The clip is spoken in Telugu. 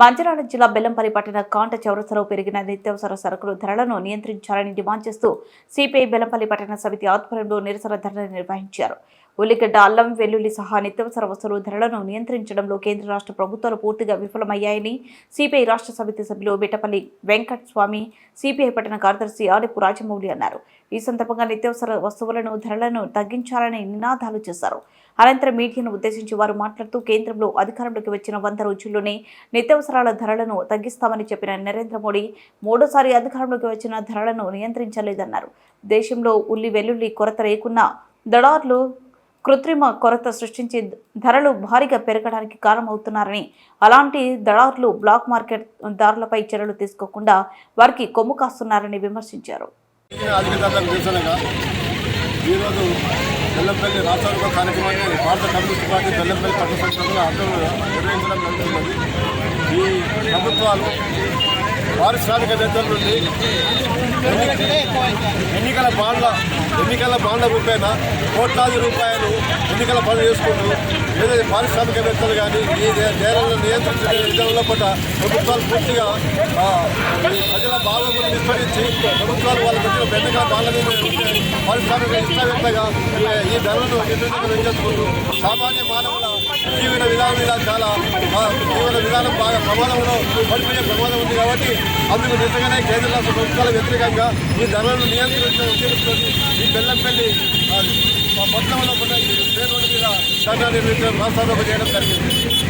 మంచిర్యాల జిల్లా బెల్లంపల్లి పట్టణ కాంట చౌరసలో పెరిగిన నిత్యావసర సరుకుల ధరలను నియంత్రించాలని డిమాండ్ చేస్తూ సిపిఐ బెల్లంపల్లి పట్టణ సమితి ఆధ్వర్యంలో నిరసన ధరణ నిర్వహించారు. ఉల్లిగడ్డ అల్లం వెల్లుల్లి సహా నిత్యవసర వస్తువులు ధరలను నియంత్రించడంలో కేంద్ర రాష్ట్ర ప్రభుత్వాలు పూర్తిగా విఫలమయ్యాయని సిపిఐ రాష్ట్ర సమితి సభ్యులు బిటపల్లి వెంకట్ స్వామి సిపిఐ పట్టణ కార్యదర్శి ఆడిపు రాజమౌళి అన్నారు. ఈ సందర్భంగా నిత్యవసర వస్తువులను ధరలను తగ్గించాలని నినాదాలు చేశారు. అనంతరం మీడియాను ఉద్దేశించి వారు మాట్లాడుతూ కేంద్రంలో అధికారంలోకి వచ్చిన వంద రోజుల్లోనే నిత్యావసరాల ధరలను తగ్గిస్తామని చెప్పిన నరేంద్ర మోడీ మూడోసారి అధికారంలోకి వచ్చిన ధరలను నియంత్రించలేదన్నారు. దేశంలో ఉల్లి వెల్లుల్లి కొరత లేకున్నా దళార్లు కృత్రిమ కొరత సృష్టించి ధరలు భారీగా పెరగడానికి కారణమవుతున్నారని అలాంటి దళారులు బ్లాక్ మార్కెట్ దారులపై చర్యలు తీసుకోకుండా వారికి కొమ్ము కాస్తున్నారని విమర్శించారు. ఈరోజు బెల్లంపల్లి రాష్ట్రాల కార్యక్రమాన్ని భారత కమ్యూనిస్ట్ పార్టీ బెల్లంపల్లి పట్టణ సంస్థలు అందరూ నిర్వహించడం జరుగుతున్నది. ఈ ప్రభుత్వాలు పారిశ్రామికవేత్తల నుండి ఎన్నికల బాండ్ల ఎన్నికల బాండ్ల రూపేణ కోట్లాది రూపాయలు ఎన్నికల పనులు చేసుకుంటూ ఏదైతే పారిశ్రామికవేత్తలు కానీ ఈ నేరాలను నియంత్రించే విధానంలో పట్ల ప్రభుత్వాలు పూర్తిగా ప్రజల బాధలను విస్మరించి ప్రభుత్వాలు వాళ్ళ పెట్టిన బెండకాల బాధల మీద పారిశ్రామిక ఇష్టవేత్తగా ఈ- ధరలను నిర్ణయించడం సామాన్య మానవుల జీవన విధానం మీద చాలా విధానం బాగా ప్రమాదంలో పడిపోయే ప్రమాదం ఉంది కాబట్టి అందుకు నిజంగానే కేంద్ర రాష్ట్ర ప్రభుత్వాల వ్యతిరేకంగా ఈ ధరలను నియంత్రించడం ఉద్దేశంతో ఈ బెల్లంపల్లి పట్టణంలో ఉన్న ఈ ట్రైన్ రోడ్డు మీద ధర్నా నిర్వహించడం రాష్ట్రాలు చేయడం జరిగింది.